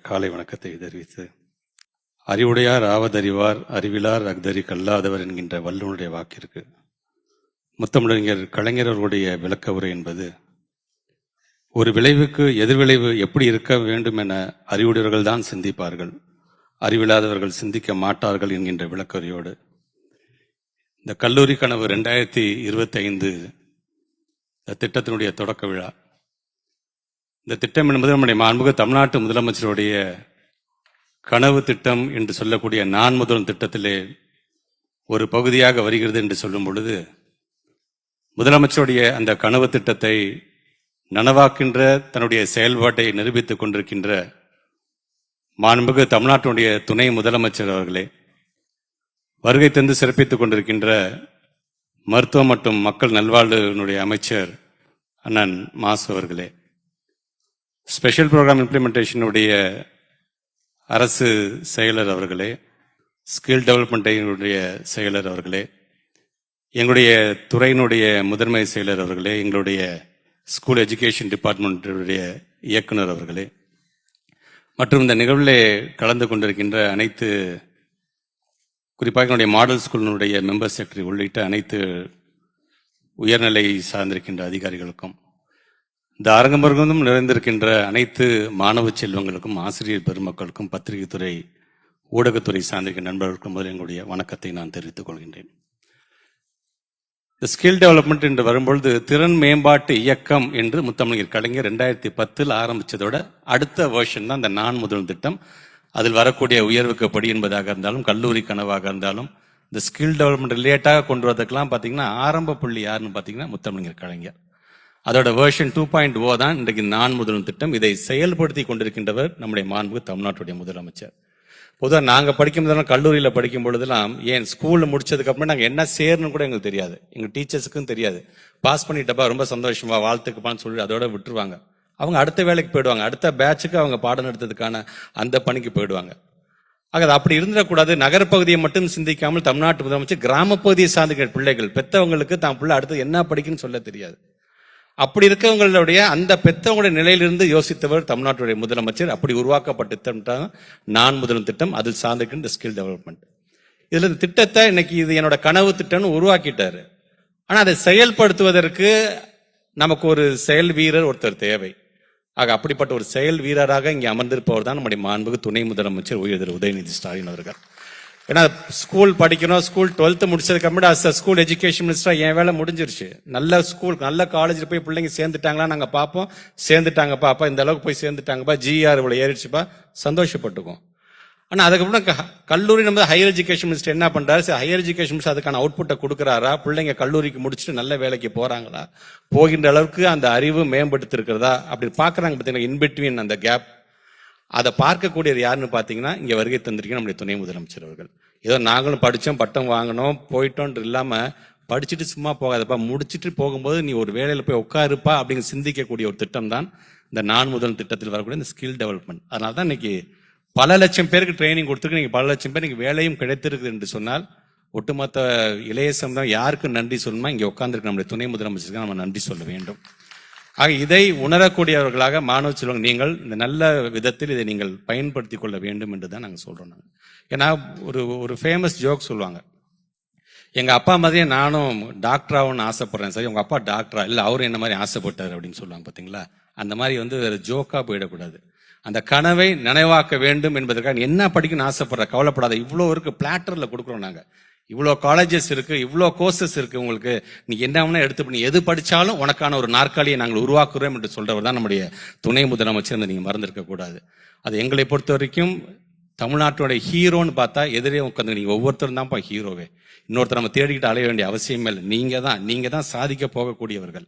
காலை வணக்கத்தை தெரிவித்து அறிவுடையார் ஆவதறிவார் அறிவிலார் அக்தரி கல்லாதவர் என்கின்ற வல்லுனுடைய வாக்கிற்கு முத்தமிழறிஞர் கலைஞர் அவர்களுடைய விளக்க உரை என்பது ஒரு விளைவுக்கு எதிர்விளைவு எப்படி இருக்க வேண்டும் என அறிவுடையவர்கள் தான் சிந்திப்பார்கள். அறிவில்லாதவர்கள் சிந்திக்க மாட்டார்கள் என்கின்ற விளக்கவுரையோடு இந்த கல்லூரி கனவு ரெண்டாயிரத்தி இருபத்தி ஐந்து திட்டத்தினுடைய தொடக்க விழா இந்த திட்டம் என்பது நம்முடைய மாண்புக தமிழ்நாட்டு முதலமைச்சருடைய கனவு திட்டம் என்று சொல்லக்கூடிய நான் முதல் திட்டத்திலே ஒரு பகுதியாக வருகிறது என்று சொல்லும் பொழுது முதலமைச்சருடைய அந்த கனவு திட்டத்தை நனவாக்கின்ற தன்னுடைய செயல்பாட்டை நிரூபித்துக் கொண்டிருக்கின்ற மாண்புகு தமிழ்நாட்டினுடைய துணை முதலமைச்சர் அவர்களே வருகை தந்து சிறப்பித்துக் கொண்டிருக்கின்ற மருத்துவம் மற்றும் மக்கள் நல்வாழ்வினுடைய அமைச்சர் அண்ணன் மாசு அவர்களே ஸ்பெஷல் ப்ரோக்ராம் இம்ப்ளிமெண்டேஷனுடைய அரசு செயலர் அவர்களே ஸ்கில் டெவலப்மெண்ட்டினுடைய செயலர் அவர்களே எங்களுடைய துறையினுடைய முதன்மை செயலர் அவர்களே எங்களுடைய ஸ்கூல் எஜுகேஷன் டிபார்ட்மெண்ட்டுடைய இயக்குனர் அவர்களே மற்றும் இந்த நிகழ்விலே கலந்து கொண்டிருக்கின்ற அனைத்து குறிப்பாக என்னுடைய மாடல் ஸ்கூலினுடைய மெம்பர் செக்ரட்டரி உள்ளிட்ட அனைத்து உயர்நிலை சார்ந்திருக்கின்ற அதிகாரிகளுக்கும் இந்த அரங்கமருந்தும் நிறைந்திருக்கின்ற அனைத்து மாணவ செல்வங்களுக்கும் ஆசிரியர் பெருமக்களுக்கும் பத்திரிகை துறை ஊடகத்துறை சார்ந்திருக்கிற நண்பர்களுக்கும் முதல் எங்களுடைய வணக்கத்தை நான் தெரிவித்துக் கொள்கின்றேன். ஸ்கில் டெவலப்மெண்ட் என்று வரும்பொழுது திறன் மேம்பாட்டு இயக்கம் என்று முத்தமிழர் கலைஞர் ரெண்டாயிரத்தி பத்தில் ஆரம்பித்ததோட அடுத்த வேர்ஷன் தான் இந்த நான் முதல் திட்டம். அதில் வரக்கூடிய உயர்வுக்கு படி என்பதாக இருந்தாலும் கல்லூரி கனவாக இருந்தாலும் இந்த ஸ்கில் டெவலப்மெண்ட் ரிலேட்டாக கொண்டு வரதுக்கெல்லாம் பார்த்தீங்கன்னா ஆரம்ப புள்ளி யாருன்னு பார்த்தீங்கன்னா முத்தமிழர் கலைஞர். அதோட வேர்ஷன் டூ பாயிண்ட் ஓ தான் இன்றைக்கு நான் முதலும் திட்டம். இதை செயல்படுத்தி கொண்டிருக்கின்றவர் நம்முடைய மாண்பு தமிழ்நாட்டுடைய முதலமைச்சர். பொதுவாக நாங்கள் படிக்கும் போதெல்லாம் கல்லூரியில் படிக்கும் பொழுதெல்லாம் ஏன் ஸ்கூலில் முடிச்சதுக்கப்புறம் நாங்கள் என்ன சேரணும் கூட எங்களுக்கு தெரியாது. எங்கள் டீச்சர்ஸுக்கும் தெரியாது. பாஸ் பண்ணிட்டப்பா ரொம்ப சந்தோஷமா வாழ்த்துக்குப்பான்னு சொல்லி அதோட விட்டுருவாங்க. அவங்க அடுத்த வேலைக்கு போயிடுவாங்க. அடுத்த பேட்சுக்கு அவங்க பாடம் எடுத்ததுக்கான அந்த பணிக்கு போயிடுவாங்க. ஆக அது அப்படி இருந்துடக்கூடாது. நகரப்பகுதியை மட்டும் சிந்திக்காமல் தமிழ்நாட்டு முதலமைச்சர் கிராமப்பகுதியை சார்ந்த பிள்ளைகள் பெற்றவங்களுக்கு தான் பிள்ளை அடுத்து என்ன படிக்குன்னு சொல்ல தெரியாது. அப்படி இருக்கவங்களுடைய அந்த பெத்தவங்களுடைய நிலையிலிருந்து யோசித்தவர் தமிழ்நாட்டுடைய முதலமைச்சர். அப்படி உருவாக்கப்பட்ட திட்டம் நான் முதலும் திட்டம். அது சார்ந்திருக்கின்ற ஸ்கில் டெவலப்மெண்ட். இதில் இந்த திட்டத்தை இன்னைக்கு இது என்னோட கனவு திட்டம்னு உருவாக்கிட்டாரு. ஆனால் அதை செயல்படுத்துவதற்கு நமக்கு ஒரு செயல் வீரர் ஒருத்தர் தேவை. ஆக அப்படிப்பட்ட ஒரு செயல் வீரராக இங்கே அமர்ந்திருப்பவர் தான் நம்முடைய மாண்புக்கு துணை முதலமைச்சர் உயர் உதயநிதி ஸ்டாலின் அவர்கள். ஏன்னா ஸ்கூல் படிக்கணும் ஸ்கூல் டுவெல்த்து முடிச்சதுக்கு அப்புறம் அஸ் ஸ்கூல் எஜுகேஷன் மினிஸ்டராக என் வேலை முடிஞ்சிருச்சு. நல்ல ஸ்கூல் நல்ல காலேஜில் போய் பிள்ளைங்க சேர்ந்துட்டாங்களா நாங்கள் பார்ப்போம். சேர்ந்துட்டாங்க பாப்பா இந்த அளவுக்கு போய் சேர்ந்துட்டாங்கப்பா ஜிஆர் இவ்வளோ ஏறிடுச்சுப்பா. சந்தோஷப்பட்டுக்கும் ஆனால் அதுக்கப்புறம் க- கல்லூரி நம்ம ஹையர் எஜுகேஷன் மினிஸ்டர் என்ன பண்ணுறாரு சரி ஹையர் எஜுகேஷன் மினிஸ்டர் அதுக்கான அவுட்புட்டை கொடுக்குறாரா? பிள்ளைங்க கல்லூரிக்கு முடிச்சுட்டு நல்ல வேலைக்கு போகிறாங்களா போகின்ற அளவுக்கு அந்த அறிவு மேம்படுத்திருக்கிறதா? அப்படி பார்க்குறாங்க பார்த்தீங்கன்னா இன்பிட்வீன் அந்த கேப் அதை பார்க்கக்கூடியது யாருன்னு பார்த்தீங்கன்னா இங்கே வருகை தந்திருக்கீங்க நம்முடைய துணை முதலமைச்சர் அவர்கள். ஏதோ நாங்களும் படித்தோம் பட்டம் வாங்கினோம் போயிட்டோன்ற இல்லாமல் படிச்சுட்டு சும்மா போகாதப்பா முடிச்சுட்டு போகும்போது நீ ஒரு வேலையில் போய் உட்காருப்பா அப்படின்னு சிந்திக்கக்கூடிய ஒரு திட்டம் தான் இந்த நான் முதல் திட்டத்தில் வரக்கூடிய இந்த ஸ்கில் டெவலப்மெண்ட் அதனால தான் இன்னைக்கு பல லட்சம் பேருக்கு ட்ரைனிங் கொடுத்துருக்கு. நீங்கள் பல லட்சம் பேர் நீங்கள் வேலையும் கிடைத்திருக்குது என்று சொன்னால் ஒட்டுமொத்த இளைய சமுதாயம் யாருக்கு நன்றி சொல்லணுமா இங்கே உட்கார்ந்துருக்க நம்முடைய துணை முதலமைச்சருக்கு நம்ம நன்றி சொல்ல வேண்டும். ஆக இதை உணரக்கூடியவர்களாக மாணவ செல்வங்க நீங்கள் இந்த நல்ல விதத்தில் இதை நீங்கள் பயன்படுத்திக் கொள்ள வேண்டும் என்று தான் நாங்கள் சொல்றோம் நாங்கள் ஏன்னா ஒரு ஒரு ஃபேமஸ் ஜோக் சொல்லுவாங்க. எங்கள் அப்பா மாதிரியே நானும் டாக்டர் ஆகணும்னு ஆசைப்படுறேன் சரி. உங்கள் அப்பா டாக்டரா இல்லை அவரும் என்ன மாதிரி ஆசைப்பட்டார் அப்படின்னு சொல்லுவாங்க பார்த்தீங்களா அந்த மாதிரி வந்து வேறு ஜோக்காக போயிடக்கூடாது. அந்த கனவை நினைவாக்க வேண்டும் என்பதற்காக என்ன படிக்கணும்னு ஆசைப்படுற கவலைப்படாத இவ்வளோ இருக்கு பிளாட்டரில் கொடுக்குறோம் நாங்கள் இவ்வளோ காலேஜஸ் இருக்கு இவ்வளோ கோர்சஸ் இருக்கு உங்களுக்கு. நீ என்ன வேணா எடுத்து பண்ணி. எது படித்தாலும் உனக்கான ஒரு நாற்காலியை நாங்கள் உருவாக்குறோம் என்று சொல்றவர் தான் நம்முடைய துணை முதலமைச்சர் என்று நீங்க மறந்திருக்க கூடாது. அது எங்களை பொறுத்த வரைக்கும் தமிழ்நாட்டோட ஹீரோன்னு பார்த்தா எதிரே உட்காந்து நீங்கள் ஒவ்வொருத்தரும் தான்ப்பா ஹீரோவே. இன்னொருத்தர் நம்ம தேடிக்கிட்டு அலைய வேண்டிய அவசியமே இல்லை. நீங்கள் தான் நீங்கள் தான் சாதிக்க போகக்கூடியவர்கள்.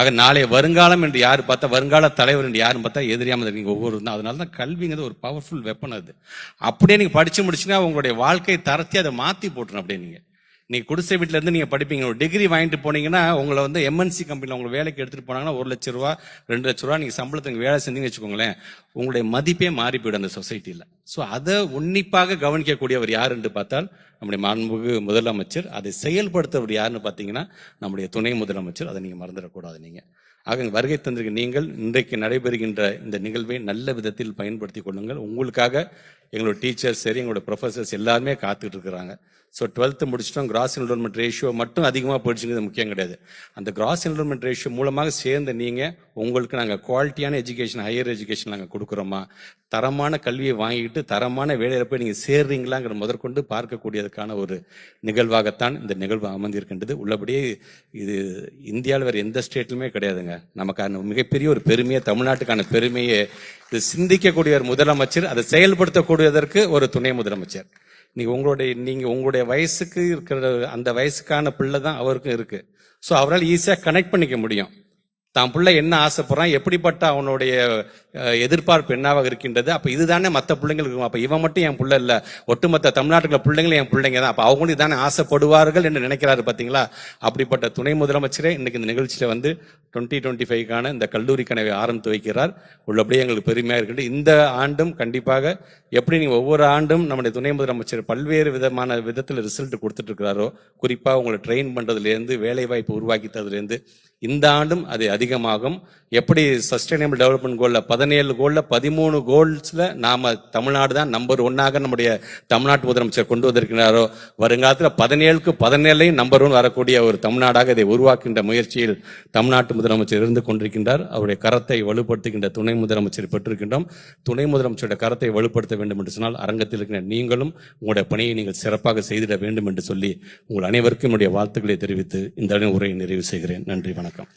ஆக நாளைய வருங்காலம் என்று யார் பார்த்தா வருங்கால தலைவர் என்று யாரும் பார்த்தா எதிரியாமல் இருக்கீங்க ஒவ்வொரு தான். அதனால தான் கல்விங்கிறது ஒரு பவர்ஃபுல் வெப்பன் அது. அப்படியே நீங்கள் படித்து முடிச்சுன்னா உங்களுடைய வாழ்க்கை தரத்தை அதை மாற்றி போட்டுரும் அப்படியே நீங்கள் நீங்க குடிசை வீட்டுல இருந்து நீங்க படிப்பீங்க. ஒரு டிகிரி வாங்கிட்டு போனீங்கன்னா உங்களை வந்து எம்என்சி கம்பெனில உங்களை வேலைக்கு எடுத்துட்டு போனாங்கன்னா ஒரு லட்ச ரூபா ரெண்டு லட்ச ரூபா நீங்க சம்பளத்துக்கு வேலை செஞ்சீங்கன்னு வச்சுக்கோங்களேன் உங்களுடைய மதிப்பே மாறி போயிடும் அந்த சொசைட்டில சோ அதை உன்னிப்பாக கவனிக்கக்கூடியவர் யாருன்னு என்று பார்த்தால் நம்முடைய மாண்புமிகு முதலமைச்சர் அதை செயல்படுத்தவர் யாருன்னு பார்த்தீங்கன்னா நம்முடைய துணை முதலமைச்சர். அதை நீங்கள் மறந்துடக்கூடாது நீங்கள் ஆக வருகை தந்திருக்க நீங்கள் இன்றைக்கு நடைபெறுகின்ற இந்த நிகழ்வை நல்ல விதத்தில் பயன்படுத்தி கொள்ளுங்கள். உங்களுக்காக எங்களோட டீச்சர்ஸ் சரி எங்களோட ப்ரொஃபசர்ஸ் எல்லாருமே காத்துட்டு இருக்கிறாங்க. ஸோ டுவெல்த்து முடிச்சிட்டோம். கிராஸ் என்ரோல்மெண்ட் ரேஷியோ மட்டும் அதிகமாக போயிடுச்சுங்கிறது முக்கியம் கிடையாது. அந்த கிராஸ் என்ரோல்மெண்ட் ரேஷியோ மூலமாக சேர்ந்த நீங்கள் உங்களுக்கு நாங்கள் குவாலிட்டியான எஜுகேஷன் ஹையர் எஜுகேஷன் நாங்கள் கொடுக்குறோமா? தரமான கல்வியை வாங்கிட்டு தரமான வேலையில் போய் நீங்கள் சேர்றீங்களாங்கிற முதற்கொண்டு பார்க்கக்கூடியதுக்கான ஒரு நிகழ்வாகத்தான் இந்த நிகழ்வு அமர்ந்திருக்கின்றது. உள்ளபடியே இது இந்தியாவில் வேறு எந்த ஸ்டேட்லுமே கிடையாதுங்க. நமக்கான மிகப்பெரிய ஒரு பெருமையை தமிழ்நாட்டுக்கான பெருமையை இது சிந்திக்கக்கூடிய ஒரு முதலமைச்சர் அதை செயல்படுத்தக்கூடியதற்கு ஒரு துணை முதலமைச்சர். நீங்கள் உங்களுடைய நீங்கள் உங்களுடைய வயசுக்கு இருக்கிற அந்த வயசுக்கான பிள்ளை தான் அவருக்கும் இருக்குது ஸோ அவரால் ஈஸியாக கனெக்ட் பண்ணிக்க முடியும். தான் பிள்ளை என்ன ஆசைப்படுறான் எப்படிப்பட்ட அவனுடைய எதிர்பார்ப்பு என்னவாக இருக்கின்றது அப்போ இதுதானே மற்ற பிள்ளைங்களுக்கு இருக்கும் இவன் மட்டும் என் பிள்ளை இல்லை ஒட்டுமொத்த தமிழ்நாட்டுல பிள்ளைங்களும் என் பிள்ளைங்க தான் அப்போ அவங்களும் இதானே ஆசைப்படுவார்கள் என்று நினைக்கிறாரு பார்த்தீங்களா அப்படிப்பட்ட துணை முதலமைச்சரே இன்னைக்கு இந்த நிகழ்ச்சியில் வந்து டுவெண்ட்டி டுவெண்ட்டி ஃபைவ்க்கான இந்த கல்லூரி கனவை ஆரம்பித்து வைக்கிறார். உள்ளபடியே எங்களுக்கு பெருமையாக இருக்கின்றது. இந்த ஆண்டும் கண்டிப்பாக எப்படி நீங்கள் ஒவ்வொரு ஆண்டும் நம்முடைய துணை முதலமைச்சர் பல்வேறு விதமான விதத்தில் ரிசல்ட் கொடுத்துட்டு இருக்கிறாரோ குறிப்பாக உங்களை ட்ரெயின் பண்ணுறதுலேருந்து வேலைவாய்ப்பு உருவாக்கித்ததுலேருந்து உருவாக்கி இந்த ஆண்டும் அது அதிகமாகும். எப்படி சஸ்டைனபிள் டெவலப்மெண்ட் கோலில் பதினேழு கோலில் பதிமூணு கோல்ஸில் நாம் தமிழ்நாடு தான் நம்பர் ஒன்னாக நம்முடைய தமிழ்நாட்டு முதலமைச்சர் கொண்டு வந்திருக்கிறாரோ வருங்காலத்தில் பதினேழுக்கு பதினேழையும் நம்பர் ஒன் வரக்கூடிய ஒரு தமிழ்நாடாக இதை உருவாக்கின்ற முயற்சியில் தமிழ்நாட்டு முதலமைச்சர் இருந்து கொண்டிருக்கின்றார். அவருடைய கரத்தை வலுப்படுத்துகின்ற துணை முதலமைச்சர் பெற்றிருக்கின்றோம். துணை முதலமைச்சருடைய கரத்தை வலுப்படுத்த வேண்டும் என்று சொன்னால் அரங்கத்தில் இருக்கிற நீங்களும் உங்களுடைய பணியை நீங்கள் சிறப்பாக செய்திட வேண்டும் என்று சொல்லி உங்கள் அனைவருக்கும் என்னுடைய வாழ்த்துக்களை தெரிவித்து இந்த உரையை நிறைவு செய்கிறேன். நன்றி வணக்கம்.